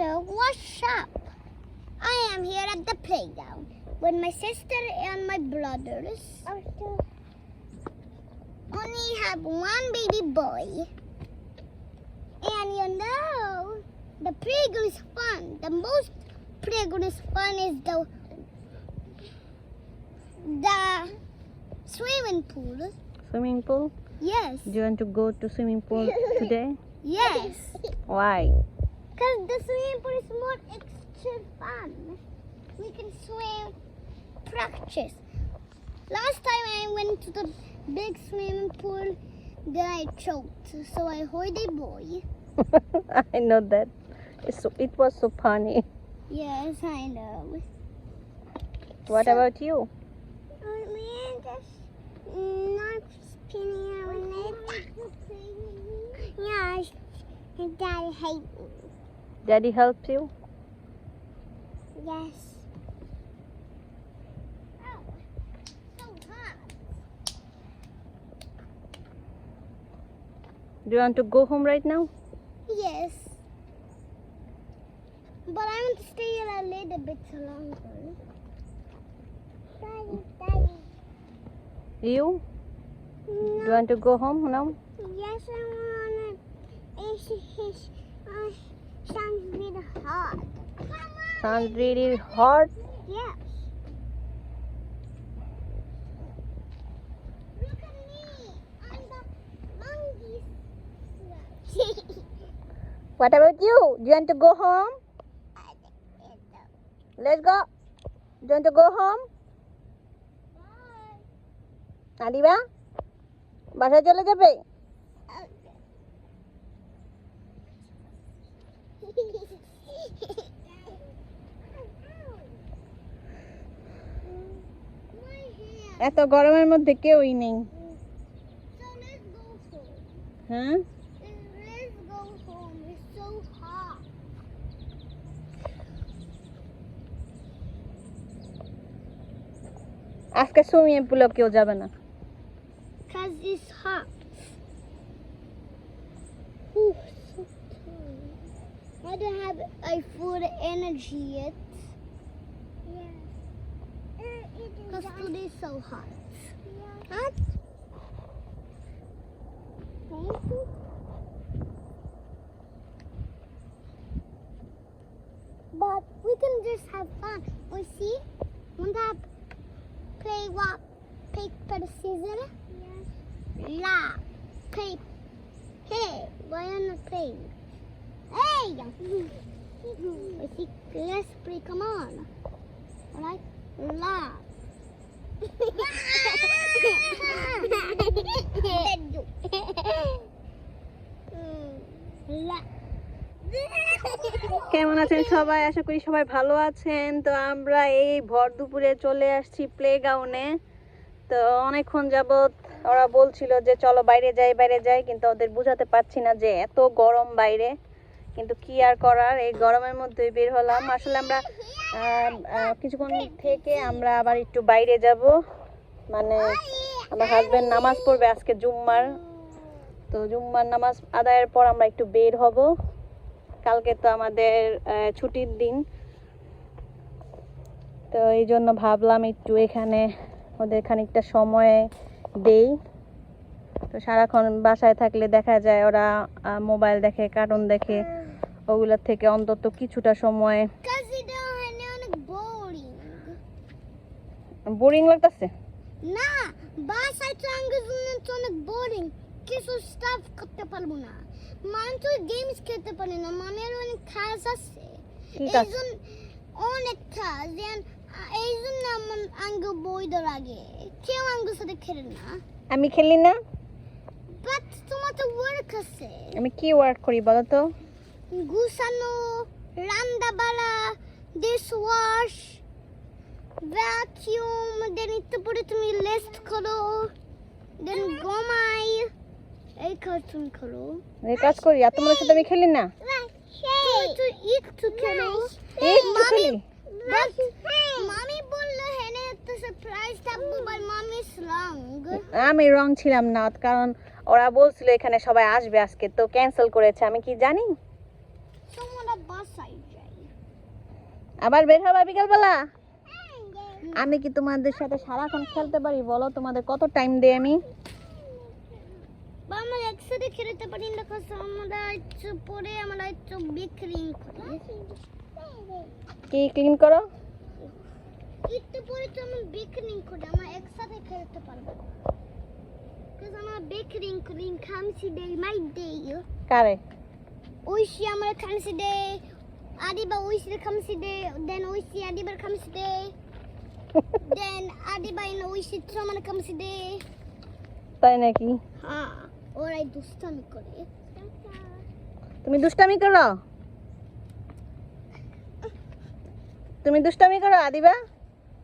Hello, what's up? I am here at the playground with my sister and my brothers. Only have one baby boy. And you know, the playground is fun. The most playground is fun is the the swimming pool. Swimming pool? Yes. Do you want to go to swimming pool today? Yes. Why? Because the swimming pool is more extra fun. We can swim, practice. Last time I went to the big swimming pool, then I choked. So I heard a boy. I know that. So, it was so funny. Yes, I know. What So- about you? Man, just not spinning our Yeah, Daddy hate me. Daddy helps you? Yes. Oh, so hot. Do you want to go home right now? Yes. But I want to stay here a little bit longer. Daddy, Daddy. You? Do you want to go home now? Yes, I want to. It's, it's, uh, sounds really hot. Come on. Sounds really hot. Yes. Look at me. I'm the monkey's What about you? Do you want to go home? Let's go. Do you want to go home? Adiba বাসায় চলে যাবে এত গরমের মধ্যে কেউই নেই। হ্যাঁ? আজকে সুইমিং পুলে কেউ যাবে না। I don't have a food energy yet. Yes. Cause today's so hot. Hot? Thank you. But we can just have fun. We see? Want to play rock, paper, scissors? Yes. La. Play. Hey, why are you not playing? Hey! We see, let's play, come on. Alright? La. কেমন আছেন সবাই আশা করি সবাই ভালো আছেন তো আমরা এই ভর দুপুরে চলে আসছি প্লে গ্রাউন্ডে তো অনেকক্ষণ যাবৎ ওরা বলছিল যে চলো বাইরে যাই বাইরে যাই কিন্তু ওদের বোঝাতে পারছি না যে এত গরম বাইরে কিন্তু কি আর করার? এই গরমের মধ্যেই বের হলাম। আসলে আমরা কিছুক্ষণ থেকে আমরা আবার একটু বাইরে যাব। মানে আমার হাজবেন্ড নামাজ পড়বে আজকে জুম্মার। তো জুম্মার নামাজ আদায়ের পর আমরা একটু বের হব। কালকে তো আমাদের ছুটির দিন। তো এই জন্য ভাবলাম একটু এখানে ওদের খানিকটা সময় দেই। তো সারাক্ষণ বাসায় থাকলে দেখা যায় ওরা মোবাইল দেখে কার্টুন দেখে ওগুলোর থেকে অন্তত কিছুটা সময়. বোরিং লাগতেছে? না বাসায় জন্য তো অনেক বোরিং কিছু স্টাফ করতে পারব না। মানে তো গেমস খেলতে পারি না। মামের অনেক কাজ আছে। কি এই কাজ? অনেক কাজ। যেন- এই জন্য আমার আঙ্গ বইদের আগে কেউ আঙ্গুর সাথে খেলে না। আমি খেলি না? বাট তোমার তো ওয়ার্ক আছে। আমি কি ওয়ার্ক করি বলো তো? গুছানো রান্না বাড়া ডিশ ওয়াশ ভ্যাকিউম দেন একটু পরে তুমি লেস্ট করো দেন ঘুমাই। এই কাজ তুমি করো। এই কাজ করি আর তোমাদের সাথে আমি খেলি না? একটু খেলো। একটু মামি খেলি? মামি বলল হেনে তো সারপ্রাইজ থাকব বাই মামি স্লং আমি রং ছিলাম না কারণ ওরা বলছিল এখানে সবাই আসবে আজকে তো ক্যান্সেল করেছে আমি কি জানি তোমরা বাসা বাসায় যাই আবার বের হবা বিকালবেলা? আমি কি তোমাদের সাথে সারাক্ষণ খেলতে পারি? বলো তোমাদের কত টাইম দেই আমি? আমরা একসাথে খেলতে পারি না কারণ আমরা একটু পরে আমরা একটু বিক্রি করি। কি ক্লিন করো? একটু পরে তো আমরা বিক্রি করি আমরা একসাথে খেলতে পারব। কারণ আমরা বিক্রি করি খামসি ডে মাই ডে কারে? ওইসি আমার খামসি ডে আদিবা ওইসির খামসি ডে দেন ওইসি আদিবার খামসি ডে দেন আদিবা ইন ওইসি আমার খামসি ডে তাই নাকি? হ্যাঁ ওরাই দুষ্টামি করে। তুমি দুষ্টামি করো? তুমি দুষ্টামি করো আদিবা?